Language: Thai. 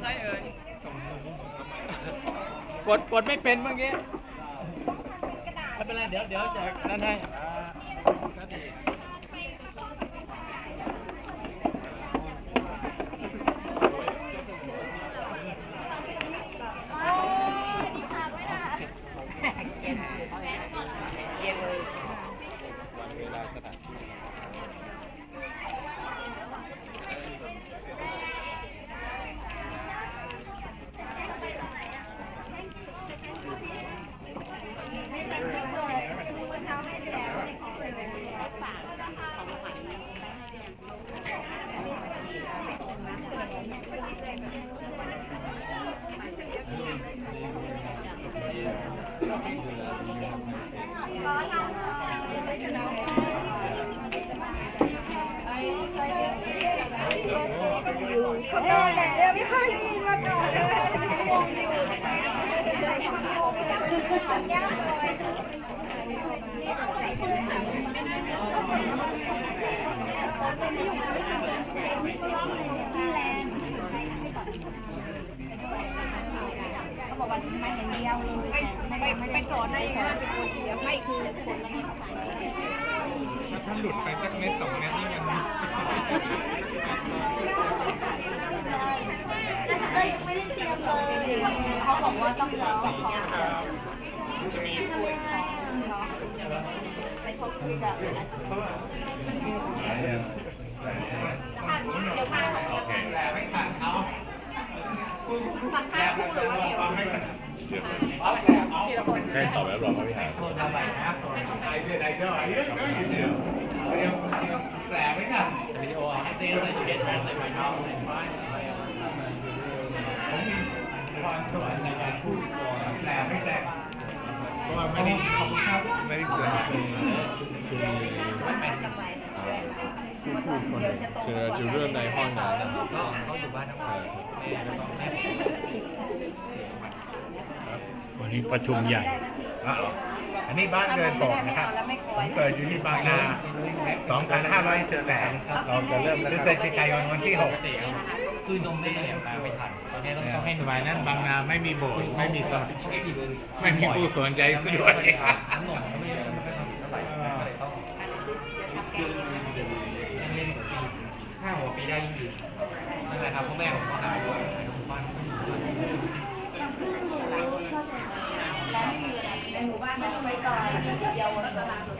ใครเอ่ยกดกดไม่เป็นเมื่อกี้ไม่เป็นไรเดี๋ยวเดี๋ยวจะนั่นให้เวลยความยากเลยนี่ต้องใส่ชื่อค่ะเขา บอกว่าไม่อย่างเดียวไม่ไม่ไม่ไปสอนได้ยังไงเป็นคนเดียวไม่คือคนละถ้าหลุดไปสักเม็ดสองเม็ดนี่มันเขาบอกว่าต้องรอเขาจะมีไปพบ คุยกับใกล้ตอบแล้วรอพระวิหารวิดีโอให้เซนใส่ยูเดทใส่ไมค์นอลใส่ไฟเพราะว่าไม่ได้ไม่ได้เกิดคือคือผู้พูดคนหนึ่งคือจะเรื่องในห้องนั้นนะครับก็เขาอยู่บ้านทั้งหมดแม่แล้วก็แม่ วันนี้ประชุมใหญ่อะอันนี้บ้านเกินบอกนะครับผมเกิดอยู่ที่บางนา 2518 เราจะเริ่มแล้วพฤคศรับจิกายนวันที่ปกติคือนมแม่เนี่ยมาไม่ทัน ตอนนี้ต้องต้องให้6สมัยนั้นบางนาไม่มีโบสถ์ไม่มีสมาชิกไม่ไม่มีผู้สนใจสะดวกน้ำนมก็ไม่ได้ไม่ค่อยทำเท่าไหร่ก็เลยต้องเล่นปีห้าหัวปีได้ยิ่งดีนั่นแหละครับพ่อแม่ผมก็หาด้วยบ้านก็อยู่ด้วย ในหมู่บ้านมันไปก่อนเดียววันตลารียน